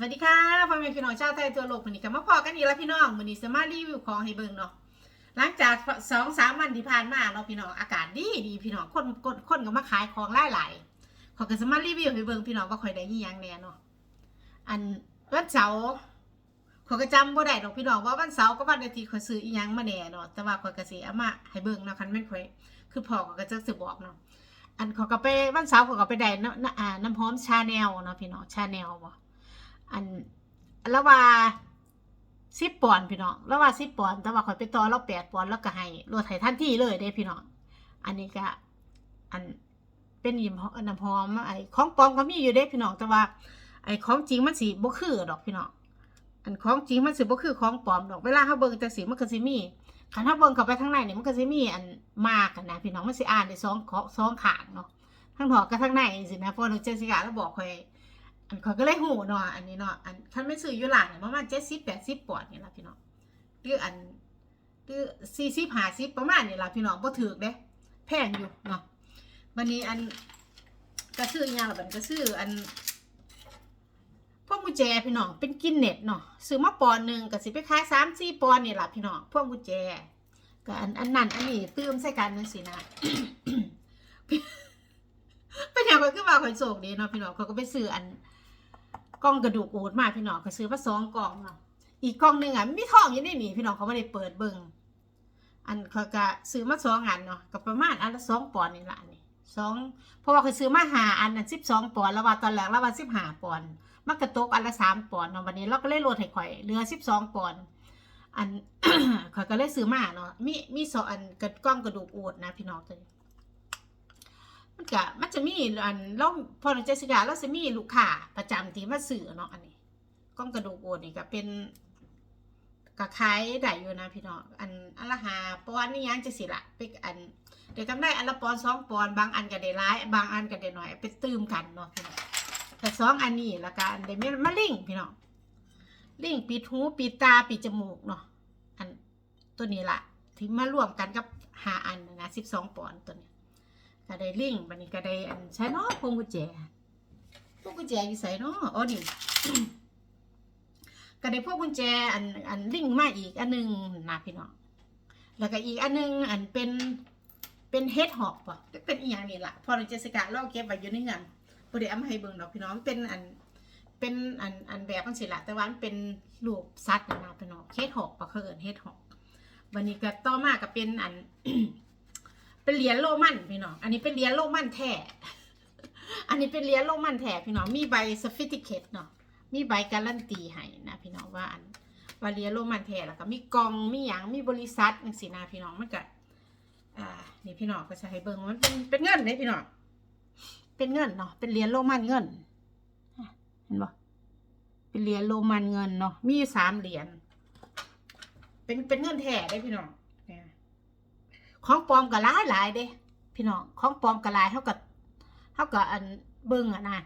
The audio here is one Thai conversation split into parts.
สวัสดีค่ะพ่อแม่พี่น้องชาวไทยทั่วโลกวันนี้ก็มาพอกันอีกแล้วพี่น้องวันนี้จะมารีวิวของให้เบิ่งเนาะหลังจากสองสามวันที่ผ่านมาเนาะพี่น้องอากาศดีดีพี่น้องคนคนคนก็มาขายของหลายหลายขอก็จะมารีวิวให้เบิ่งพี่น้องว่าข่อยได้ยี่ยังแน่เนาะอันวันเสาร์ข่อยก็จำบ่ได้ดอกพี่น้องว่าวันเสาร์กับวันอาทิตย์ข่อยซื้ออีหยังมาแน่เนาะแต่ว่าข่อยก็สิเอามาให้เบิ่งเนาะคันแม่นข่อยคือพอข่อยก็จะสิบอกเนาะอันข่อยก็ไปวันเสาร์ข่อยก็ไปได้น้ำน้ำอ่าน้ำหอมชาแนลเนาะพี่น้องชาแนลบ่ อันแล้วว่าสิบปอนพี่น้องแล้วว่าสิบปอนแต่ว่าข่อยไปต่อเราแปดปอนแล้วก็ให้ลดให้ทันที่เลยเด้พี่น้อง อันนี้ก็อันเป็นยิมน้ำหอมไอ้ของปลอมก็มีอยู่เด้พี่น้องแต่ว่า ไอ้ของจริงมันสีบ่คือดอกพี่น้องอันของจริงมันสิบ่คือของปลอมดอกเวลาเฮาเบิ่งจังสีมันก็สิมีคันเฮาเบิ่งเข้าไปข้างในนี่มันก็สิมีอันมากกันนะพี่น้องมันสิอ่านได้สองขอสองขางเนาะทั้งถอกกับทั้งในสินะพราะหนูเจสิกาแล้วบอกข่อย อันเขาก็เลยหูเนาะอันนี้เนาะอันคันไม่ซื้ออยู่หลังเนี่ยประมาณเจ็ดสิบแปดสิบปอนด์นี่ละพี่น้องหรืออันหรือสี่สิบห้าสิบประมาณนี่ละพี่น้องบ่ถือเด้แพงอยู่เนาะวันนี้อันก็ซื้อยางละบัดก็ซื้ออันพวกกุญแจพี่น้องเป็นกินเน็ตเนาะซื้อมาปอนด์หนึ่งก็สิไปขายสามสี่ปอนด์นี่ละพี่น้องพวกกุญแจก็อันอันนั้นอันนี้ตื้มใส่กันนั่นสินะเป็นอย่างก็คือว่าข่อยโศกดีเนาะพี่น้องเขาก็ไปซื้ออัน กล่องกระดูกอูดมาพี่น้องเขาซื้อมาสองกล่องเนาะอีกกล่องหนึ่งอะมีทองอยู่ในนี่พี่น้องเขาไม่ได้เปิดเบิ่งอันเขาก็ซื้อมาสองอันเนาะก็ประมาณอันละสองปอนด์นี่ละอันนี่สองเพราะว่าเขาซื้อมาหาอันนั้นสิบสองปอนด์แล้วว่าตอนแรกแล้วว่าสิบห้าปอนด์มันกระตกอันละสามปอนด์เนาะวันนี้เราก็เลยลดให้ข่อยเหลือสิบสองปอนด์อันข่อยก็เลยซื้อมาเนาะมีมีสองอันกระกล้องกระดูกอูดนะพี่น้องตัวนี้ มันก็มันจะมีอันเราพอเราเจสิกาเราจะมีลูกค้าประจำที่มาซื้อเนาะอันนี้กล้องกระดูกโอนนี่ก็เป็นก็ขายได้อยู่นะพี่น้องอันอันละหาปอนนี่ยังจะสิละเป็นอันเดี๋ยวกำได้อันละปอนสองปอนบางอันก็ได้ร้าย บางอันก็ได้หน่อยไปตื้มกันเนาะพี่น้องแต่สองอันนี้ละกันได้ไม่มาลิงพี่น้องลิงปิดหูปิดตาปิดจมูกเนาะอันตัวนี้ละที่มารวมกันกับหาอันนะสิบสองปอนตัวนี้ ก็ได้ลิงบันนี้ก็ได้อันใช้เนาะพวงกุญแจพวงกุญแจอยู่ใส่เนาะอ๋อนี่ก็ได้พวกกุญแจอันอันลิงมาอีกอันหนึงนะพี่น้องแล้วก็อีกอันหนึงอันเป็นเป็นเฮดฮอกป่ะเป็นอีหยังนี่ล่ะพอเราเจสกาเราเก็บไว้อยู่ในเงินบ่ได้เอามาให้เบิ่งดอกพี่น้องเป็นอันเป็นอันอันแบบจังซี่ล่ะแต่ว่ามันเป็นรูปสัตว์นะพี่น้องเฮดฮอกป่ะเขาเอิ้นเฮดฮอกวันนี้ก็ต่อมาก็เป็นอัน เป็นเหรียญโรมันพี่น้อง อันนี้เป็นเหรียญโรมันแท้ อันนี้เป็นเหรียญโรมันแท้พี่น้อง มีใบสฟิติเคตเนาะ มีใบการันตีให้นะพี่น้องว่าอันว่าเหรียญโรมันแท้แล้วก็มีกล่อง มีหยัง มีบริษัทจังซี่นะพี่น้องมันก็อ่า นี่พี่น้องก็จะให้เบิ่งมันเป็นเป็นเงินเด้พี่น้อง เป็นเงินเนาะ เป็นเหรียญโรมันเงิน เห็นบ่เป็นเหรียญโรมันเงินเนาะ มีสามเหรียญ เป็นเป็นเงินแท้ได้พี่น้อง ของปลอมก็หลายหลายเด้ พี่น้องของปลอมก็หลายเท่ากับเท่ากับอันเบิ่งอะนะ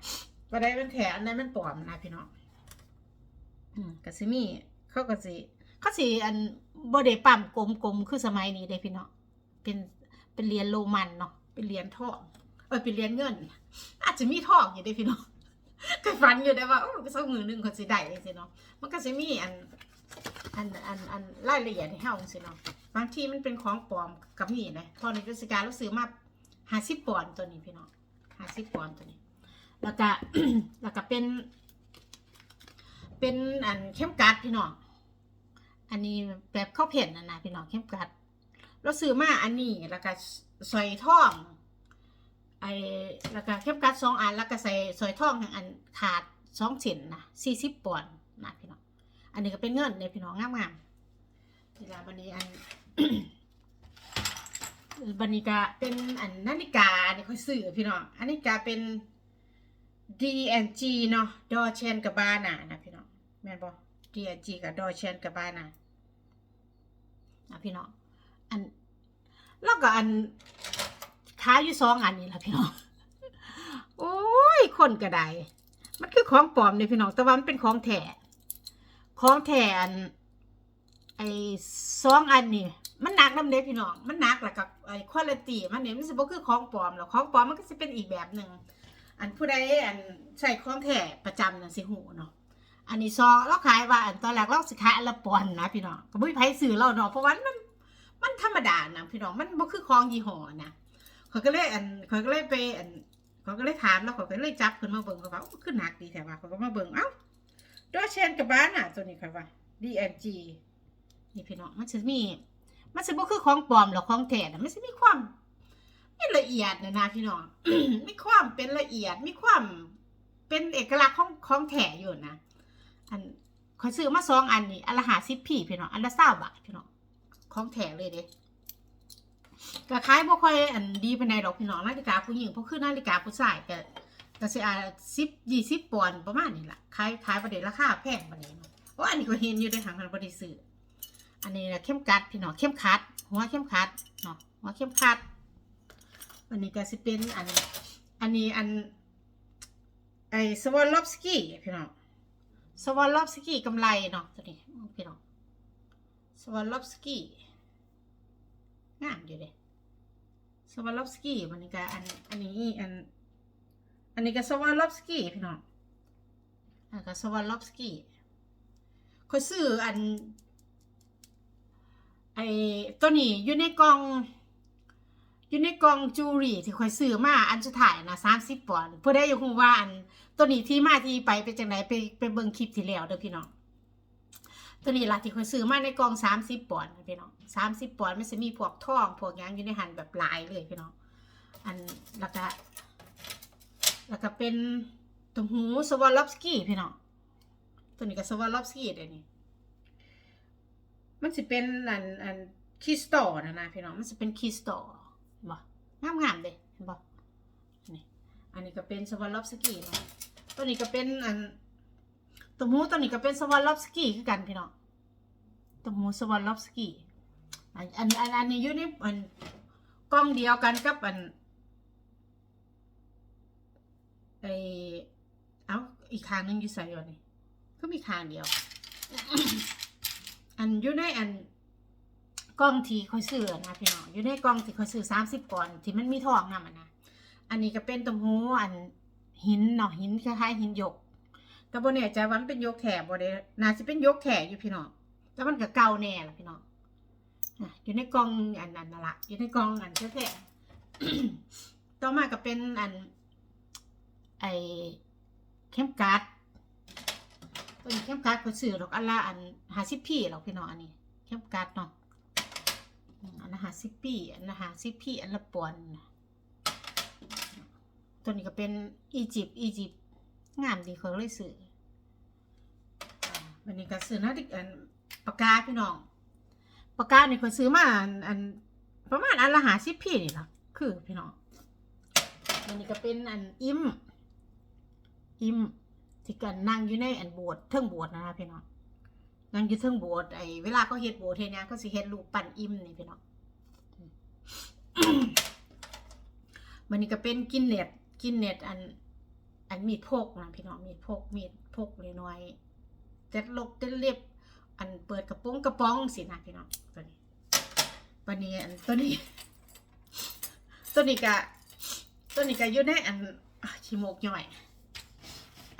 ก็ได้เป็นแถอันนั้นมันปลอมนะพี่น้องอืมก็สิมีเขาก็สิเขาสิอันบ่ได้ปั๊มกลมๆคือสมัยนี้เด้พี่น้องเป็นเป็นเหรียญโรมันเนาะเป็นเหรียญทองเออเป็นเหรียญเงิน อาจจะมีทองอยู่เด้พี่น้องก็ฝันอยู่ได้ว่าโอ้สักมือหนึงเขาสิได้จังซี่เนาะมันก็สิมีอันอันอันอันรายละเอียดให้เฮาจังซี่เนาะ บางทีมันเป็นของปลอมกับนี่นะพอในเทศกาลเราซื้อมาหาสิบปอนด์ตัวนี้พี่น้องหาสิบปอนด์ตัวนี้ แล้วก็แล้วก็เป็น เป็นอันเข้มกัดพี่น้องอันนี้แบบข้าวเผ็ดนะนะพี่น้องเข้มกัดเราซื้อมาอันนี้แล้วก็ใส่ท่องไอ้แล้วก็เข้มกัดสองอันแล้วก็ใส่ใส่ท่องอันขาดสองเส้นนะสี่สิบปอนด์นะพี่น้องอันนี้ก็เป็นเงินเนี่ยพี่น้องงามๆเวลาบันนี้อัน บันนี้ก็เป็นอันนาฬิกาเนี่ยค่อยซื้อพี่น้องอันนี้ก็เป็น D&G เนาะดอเชนกับบานานะพี่น้องแม่นบ่ D&G กับดอเชนกับบานานะพี่น้องอันแล้วก็อันค้ายอยู่สองอันนี้ละพี่น้องโอ้ยคนก็ไดมันคือของปลอมเนี่ยพี่น้องแต่ว่ามันเป็นของแท้ของแท้อันไอ้สองอันนี่ มันหนักน้ำเด็พี่น้อง มันหนักแหล้วกับไอ้คุณภาพมันเนี่ยมันสิบ่คือของปลอมหรอกของปลอมมันก็สิเป็นอีกแบบหนึ่งอันผู้ใดอันใส่ของแท้ประจำน่ะสิหูเนาะอันนี้ซอเราขายว่าอันตอนแรกเราสิขายอันละปอนนะพี่น้องก็บ่มีไผซื้อเราเนาะเพราะว่ามันมันธรรมดานะพี่น้องมันบ่คือของยี่ห้อนะเขาก็เลยอันเขาก็เลยไปอันเขาก็เลยถามแล้วเขาก็เลยจับขึ้นมาเบิ่งเขาว่าโอ้ขึ้นหนักดีแท้ว่าเขาก็มาเบิ่งเอ้าดอเชนกับบ้านอะตัวนี้ค่ะว่า DNG นี่พี่น้องมันจะมี มันจะบ่คือของปลอมหรอกของแท้นะมันจะมีความไม่ละเอียดนะนะพี่น้อง มีความเป็นละเอียด มีความเป็นเอกลักษณ์ของของแท้อยู่นะ อันขอซื้อมาสองอันนี่อันละหาสิบพี่พี่น้อง อันละเศร้าบาทพี่น้อง ของแถเลยเด้ก็ขายบ่ค่อยอันดีปานใดดอกพี่น้องนาฬิกาผู้หญิงเพราะคือนาฬิกาผู้ชายก็ก็สิอาสิบยี่สิบปอนด์ประมาณนี้ล่ะขายขายประเดี๋ยวราคาแพงประเดี๋ยวโอ้อันนี้ก็เห็นอยู่ในทางคันบ่ได้ซื้อ อันนี้นะเข้มกัดพี่น้องเข้มขัด หัวเข้มขัดเนาะหัวเข้มขัด อันนี้ก็สิเป็นอัน อันนี้อันไอ้สวอลลอฟสกี้พี่น้องสวอลลอฟสกี้กำไรเนาะตัวนี้พี่น้องสวอลลอฟสกี้งามอยู่เด้สวอลลอฟสกี้มันนี่ก็อันอันนี้อันอันนี้ก็สวอลลอฟสกี้พี่น้องอันก็สวอลลอฟสกี้คอยซื้ออัน ไอ้ตัวนี้อยู่ในกล่อง อยู่ในกล่องจูรี่ที่คอยซื้อมาอันสุดท้ายนะสามสิบปอนด์เพื่อได้อยู่คงว่าอันตัวนี้ที่มาที่ไปเป็นจังไหนไปไปเบิ่งคลิปที่แล้วเด้อพี่น้องตัวนี้ล่ะที่คอยซื้อมาในกล่องสามสิบปอนด์พี่น้องสามสิบปอนด์มันจะมีพวกทองพวกยังอยู่ในหันแบบหลายเลยพี่น้องอันแล้วก็แล้วก็เป็นตุ้มหูสวอลลอฟสกี้พี่น้องตัวนี้ก็สวอลลอฟสกี้เดี๋ยวนี้ มันจะเป็นอันอันคีสโตนะนะพี่น้องมันจะเป็นคีสตเห็นบ่งามงามๆเด้เห็นบ่นี่อันนี้ก็เป็นสวอลล็อฟสกี้เนาะตัวนี้ก็เป็นอันตัวหมูตัวนี้ก็เป็นสวอลล็อฟสกี้คือกันพี่น้องตัวหมูสวอลล็อฟสกี้อันอันอันอันนี้อยู่ในอันกล้องเดียวกันกับอันไอเอ้าอีกคางหนึงอยู่ใส่ก่อนนี่ก็มีคางเดียว อันอยู่ในอันกล้องที่คอยซื้อนะพี่น้องอยู่ในกล้องที่คอยซื้อสามสิบก่อนที่มันมีทองนำอะนะอันนี้ก็เป็นตัวหูอันหินเนาะหินคล้ายๆหินหยกแต่บนเนี่ยใจว่ามันเป็นยกแถบบ่ได้น่าจะเป็นยกแถอยู่พี่น้องแต่มันก็เก่าแน่ละพี่น้องอะอยู่ในกล่องอันนั้นนั่นละอยู่ในกล่องอันแท้ๆต่อมาก็เป็นอันไอเข้มกัด ตัวนี้เข้มกัดก็ซื้อดอกอันละอันหาสิบพี่หรอกพี่น้องอันนี้เข้มกัดเนาะอืมอันละหาสิบพี่อันละหาสิบพี่อันละปอนตัวนี้ก็เป็นอียิปต์อียิปต์งามดีเขาเลยซื้ออันนี้ก็ซื้อนะดิอันปากกาพี่น้องปากกาเนี่ยเขาซื้อมาอันอันประมาณอันละหาสิบพี่นี่ล่ะคือพี่น้องวันนี้ก็เป็นอันอิมอิม ที่กันนั่งอยู่ในอันโบสถ์เทิงโบสถ์นะนะพี่น้องนั่งอยู่เทิงโบสถ์ไอ้เวลาเขาเฮ็ดโบสถ์เฮ็ดเนี่ยเขาสิเฮ็ดรูปปั้นอิ่มนี่พี่น้องมันนี่ก็เป็นกินเน็ตกินเน็ตอัน อันมีดพกนะพี่น้องมีดพกมีดพกเล่น้อยเต็ดลกเต็ดเล็บ อันเปิดกระโปรงกระป๋องสินะพี่น้องตัวนี้วันนี้อันตัวนี้ ตัวนี้ก็ตัวนี้ก็อยู่ในอันอะขี้โมกย่อย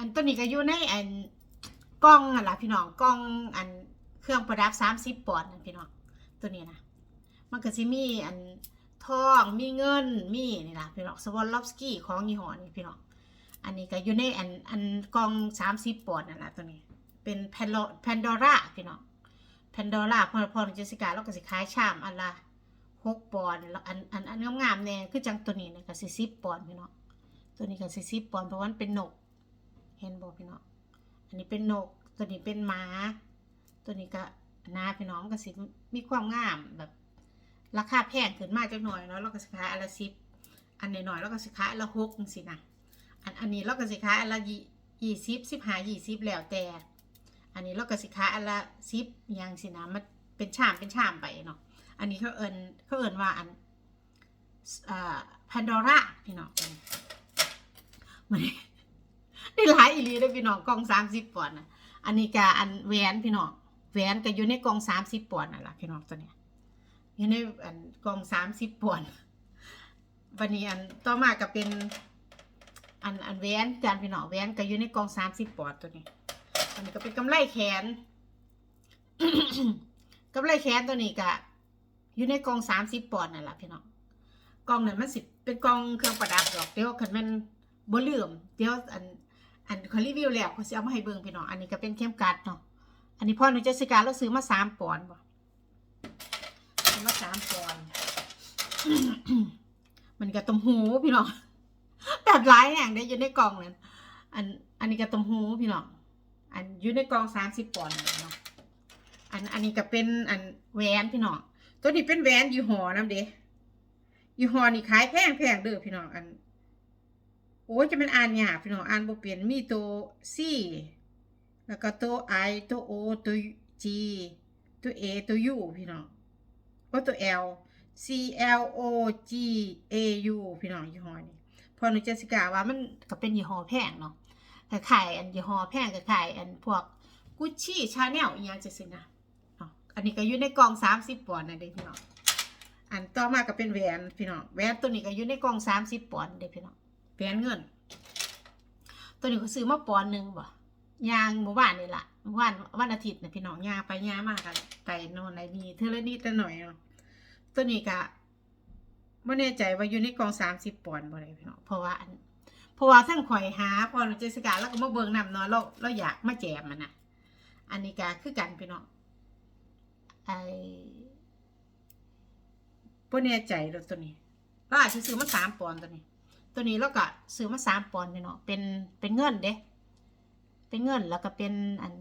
อันตัวนี้ก็อยู่ในอันกล้องอะล่ะพี่น้องกล้องอันเครื่องประดับสามสิบปอนด์นะพี่น้องตัวนี้นะมันก็สิมีอันทองมีเงินมีนี่ล่ะพี่น้องสวอลลอฟสกี้ของยี่ห้อนี้พี่น้องอันนี้ก็อยู่ในอันอันกล่องสามสิบปอนด์นั่นแหละตัวนี้ เป็นแพนโลแพนดอร่าพี่น้องแพนดอร่าพอพอเจสิกาเราก็สิขายชามอันละหกปอนด์แล้วอันอันอันงามๆเนี่ยคือจังตัวนี้เนะก็สิสิบปอนด์พี่น้องตัวนี้ก็สิสิบปอนด์เพราะว่าเป็นนก เห็นบ่พี่น้องอันนี้เป็นนก ตัวนี้เป็นม้าตัวนี้ก็นาพี่น้องก็สิมีความงามแบบ ราคาแพงขึ้นมาจักหน่อยเนาะเราก็สิขายอันละสิบอันหน่อยๆเราก็สิขายอันละหกจังสินะอันอันนี้เราก็สิขายอันละยี่ยี่สิบสิบห้ายี่สิบแล้วแต่อันนี้เราก็สิขายอันละสิบอย่างสินะมันเป็นชามเป็นชามไปเนาะอันนี้เขาเอินเขาเอินว่าอันอ่าพันดอร่าพี่น้องมัน ได้หลายอีหลีได้พี่น้องกล่องสามสิบปอนด์นะอันนี้ก็อันแหวนพี่น้องแหวนก็อยู่ในกล่องสามสิบปอนด์นั่นแหละพี่น้องตัวเนี้ยอยู่ในอันกล่องสามสิบปอนด์วันนี้อันต่อมาก็เป็นอันอันแหวนจานพี่น้องแหวนก็อยู่ในกล่องสามสิบปอนด์ตัวนี้อันนี้ก็เป็นกำไรแขนกำไรแขนตัวนี้ก็อยู่ในกล่องสามสิบปอนด์นั่นแหละพี่น้องกล่องนั้นมันสิเป็นกล่องเครื่องประดับหรอกเดี๋ยวคันมันบ่ลืมเดี๋ยวอัน อันเขารีวิวแล้วเขาสิเอามาให้เบิ่งพี่น้องอันนี้ก็เป็นเข้มกัดเนาะอันนี้พ่อหนูเจสสิกาเราซื้อมาสามปอนด์บ่ซื้อมาสามปอนด์มันก็ต้มหูพี่น้องแบบหลายอย่างได้อยู่ในกล่องนั้นอันอันนี้ก็ต้มหูพี่น้องอันอยู่ในกล่องสามสิบปอนด์นั่นเนาะอันอันนี้ก็เป็นอันแหวนพี่น้องตัวนี้เป็นแหวนยี่ห้อน้ำเด้ยี่ห้อนี่ขายแพงแพงเด้อพี่น้องอันโอ้ยจะเป็นอ่านยากพี่น้องอ่านบ่เปลี่ยนมีตัว C แล้วก็ตัว I ตัว O ตัว G ตัว A ตัว U พี่น้องโอ้ตัว L C L O G A U พี่น้องยี่ห้อนี้พอหนูเจสิกาว่ามันก็เป็นยี่ห้อแพงเนาะแต่ขายอันยี่ห้อแพงก็ขายอันพวกกุชชี่ชาแนลอีหยังจังซี่นะอันนี้ก็อยู่ในกล่อง30ปอนด์นะเด้พี่น้องอันต่อมาก็เป็นแหวนพี่น้องแหวนตัวนี้ก็อยู่ในกล่อง30ปอนด์เด้พี่น้อง แหวนเงิน ตัวนี้ก็ซื้อมาปอนหนึ่งบ่ยางหมู่บ้านนี่ล่ะหมู่บ้านวันอาทิตย์นะพี่น้องยางไปยางมากันไปโน่นไหนนี่เท่าละนิดละหน่อยเนาะตัวนี้ก็ไม่แน่ใจว่าอยู่ในกองสามสิบปอนด์บ่ได้พี่น้องเพราะว่าเพราะว่าทั้งข่อยหาพอหนูเจสิกาแล้วก็มาเบิ่งนำเนาะเราเราอยากมาแจมมันนะอันนี้ก็คือกันพี่น้องไอ้บ่แน่ใจเด้อตัวนี้เราอาจจะซื้อมาสามปอนด์ตัวนี้ ตัวนี้เราก็ซื้อมาสามปอนด์พี่น้องเป็นเป็นเงินเด้เป็นเงินแล้วก็เป็นอัน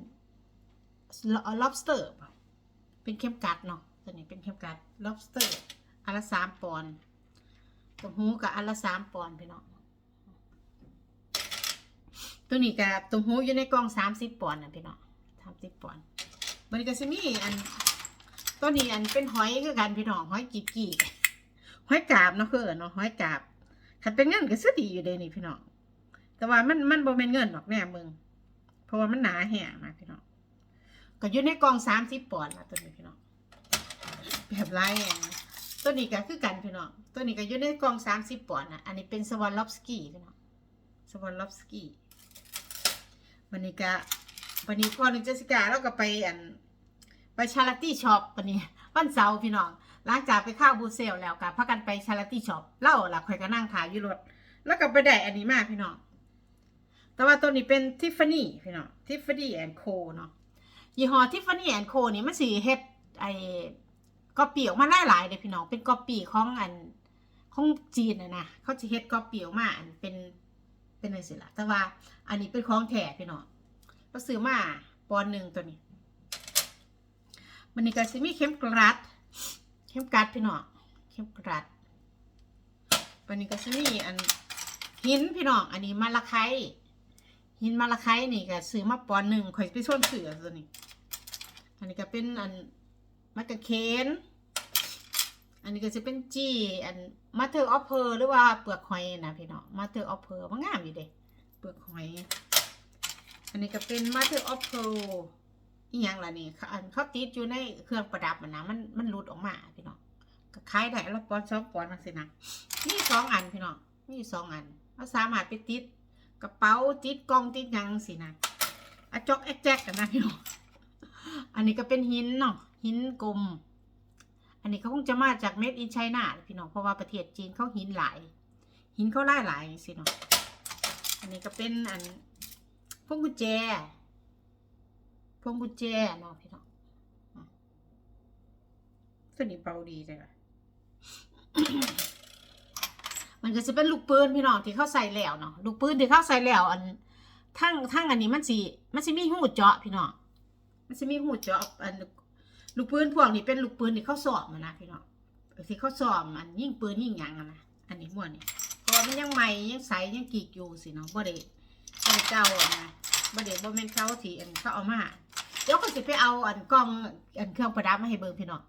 lobster เป็นเข็มกัดเนาะตัวนี้เป็นเข็มกัด lobster อันละสามปอนด์ตัวหูกับอันละสามปอนด์พี่เน้องตัวนี้กับตัวหูอยู่ในกล่องสามสิบปอนด์นะพี่เน้องสามสิบปอนด์มันก็จะมีอันตัวนี้อันเป็นหอยคือกันพี่น้องหอยกีบกีบหอยกาบเนาะคือเนาะหอยกาบ ถ้าเป็นเงินก็ซื้อดีอยู่เดนี่พี่น้อง แต่ว่ามันมันบ่เป็นเงินหรอกแน่มึง เพราะว่ามันหนาแห้งนะพี่น้อง ก็อยู่ในกองสามสิบปอนด์ละตัวนี้พี่น้อง แบบไรอะตัวนี้ก็คือกันพี่น้อง ตัวนี้ก็อยู่ในกองสามสิบปอนด์นะอันนี้เป็นสวอลล็อบสกี้พี่น้อง สวอลล็อบสกี้วันนี้ก็วันนี้พ่อหนึ่งเจสสิกาเราก็ไปอันไปชาริตี้ช็อปวันนี้ วันเสาร์พี่น้องหลังจากไปข้าวบูเซลแล้วก็พากันไปชาริตี้ช็อปเล่าหล่ะคอยก็นั่งถ่ายอยู่รถแล้วก็ไปได้อันนี้มากพี่น้องแต่ว่าตัวนี้เป็นทิฟฟานี่พี่น้องทิฟฟานี่แอนโคเนาะยี่ห้อทิฟฟานี่แอนโคนี่มันสีเฮ็ดไอ้กอปีออกมาหลายๆเลยพี่น้องเป็นกอปีของอันของจีนนะนะเขาจะเฮ็ดกอปีออกมาอันเป็นเป็นอะไรสิล่ะแต่ว่าอันนี้เป็นของแท้พี่น้องเราซื้อมาปอนหนึ่งตัวนี้ มันนี่ก็สิมีเข้มกรัด เข้มกรัดพี่น้องเข้มกรัดวันนี้ก็สิมีอันหินพี่น้องอันนี้มาละไคหินมาละไคนี่ก็ซื้อมาปอนด์หนึ่งข่อยไปส่วนเสือตัวนี้ อันนี้ก็เป็นอันมะกะเคนอันนี้ก็จะเป็นจีอันมาเธอออฟเพอร์หรือว่าเปลือกหอยนะพี่น้องมาเธอออฟเพอร์มันงามอยู่เด้เปลือกหอย อันนี้ก็เป็นมาเธอออฟเพอร์ อีหยังล่ะนี่เขาอันเขาติดอยู่ในเครื่องประดับมันนะมันมันหลุดออกมาพี่น้องก็ขายได้ละปอนสองปอนมาสินะมีสองอันพี่น้องมีสองอันเราสามารถไปติดกระเป๋าติดกล้องติดยังสินะอะจอกแอกแจกกันนะพี่น้องอันนี้ก็เป็นหินเนาะหินกลม อันนี้เขาคงจะมาจากเม็ดอินไชน่าพี่น้องเพราะว่าประเทศจีนเขาหินหลาย หินเขาหลายหลายสิเนาะอันนี้ก็เป็นอันพวงกุญแจ พวงกุญแจเนาะพี่น้องอะตัวนี้เบาดีเลยมันก็จะเป็นลูกปืนพี่น้องที่เขาใส่แล้วเนาะลูกปืนที่เขาใส่แล้วอันทั้งทั้งอันนี้มันสิมันสิมีหูเจาะพี่น้องมันสิมีหูเจาะอันลูกปืนพวกนี้เป็นลูกปืนที่เขาสอบมานะพี่น้องที่เขาสอบอันยิ่งปืนยิ่งยังอะนะอันนี้ม่วนนี่เพราะมันยังใหม่ยังใสยังกีกอยู่สิเนาะบ่ได้บ่ได้เก่าอะนะ บ่ได้บ่แม่นเขาที่อันเขาเอามาเดี๋ยวก็สิไปเอาอันกล้องอันเครื่องประดับมาให้เบิ่งพี่น้อง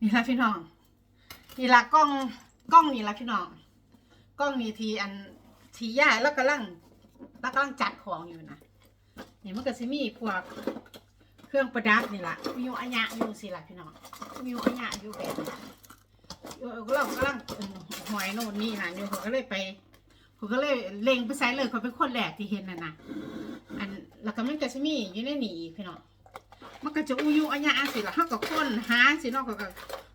นี่ละพี่น้องนี่ละกล้องกล้องนี่ละพี่น้องกล้องนี่ทีอันทีย่าแล้วกำลังแล้วกำลังจัดของอยู่นะนี่มันก็สิมีพวกเครื่องประดับนี่ละมีอยู่อัญญะอยู่สิละพี่น้องมีอยู่อัญญะอยู่แบบเรากำลังหอยโน่นนี่นะอยู่เขาก็เลยไป เขาก็เลยเล็งไปใส่เลยเขาเป็นคนแรกที่เห็นน่ะนะอันแล้วก็มันก็จะมีอยู่ในนี่อีกพี่น้องมันก็จะอุยุอัญญาสิละเฮาก็ค้นหาสิเนาะก็ก็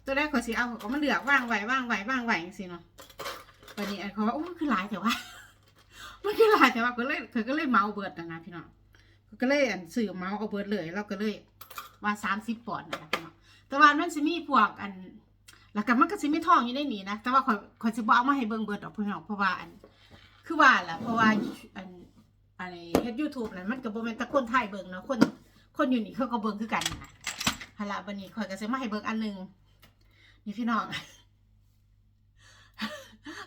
ตัวแรกก็สิเอาเขาก็มาเหลือกว่างไหวว่างไหวว่างไหว้จังซี่เนาะวันนี้เขาว่าโอ้มันคือหลายแต่ว่ามันคือหลายแต่ว่าก็เลยเขาก็เลยเมาเบิดนะนะพี่น้องเขาก็เลยอันซื้อเมาเอาเบิดเลยเราก็เลยว่าสามสิบปอนด์นะพี่น้องแต่ว่ามันสิมีพวกอันแล้วก็มันก็สิมีทองอยู่ในนี้นะแต่ว่าขอยขอยสิบ่เอามาให้เบิ่งเบิดดอกพี่น้องเพราะว่าอัน คือว่าล่ะเพราะว่าอันอันนี้เฮ็ด YouTube นั่นมันก็บ่แม่นแต่คนไทยเบิ่งเนาะคนคนอยู่นี่เขาก็เบิ่งคือกันนะหั่นล่ะบัดนี้ข่อยก็สิมาให้เบิ่งอันหนึงนี่พี่น้อง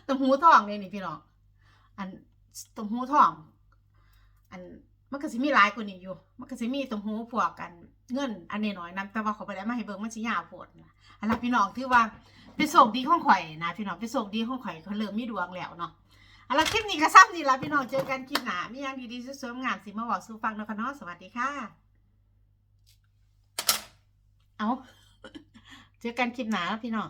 ตำหูทองเนี่ยนี่พี่น้องอันตำหูทอง อันมันก็สิมีหลายกว่านี้อยู่ มันก็สิมีตำหูพวกกันเงิน อันนี้น้อยนํแต่ว่าเขาบ่ได้มาให้เบิ่งมันสิยาวโพดนะหั่นละพี่น้องถือว่าเป็นโชคดีของข่อยนะพี่น้องเป็นโชคดีของข่อยเขาเริ่มมีดวงแล้วเนาะ เอาละคลิปนี้ก็ซ้ำนี่ละพี่น้องเจอกันคลิปหน้ามีอย่างดีๆสวยๆงามสิมาบอกสู่ฟังนะคะเนาะสวัสดีค่ะ เอาเจอกันคลิปหน้าแล้วพี่น้อง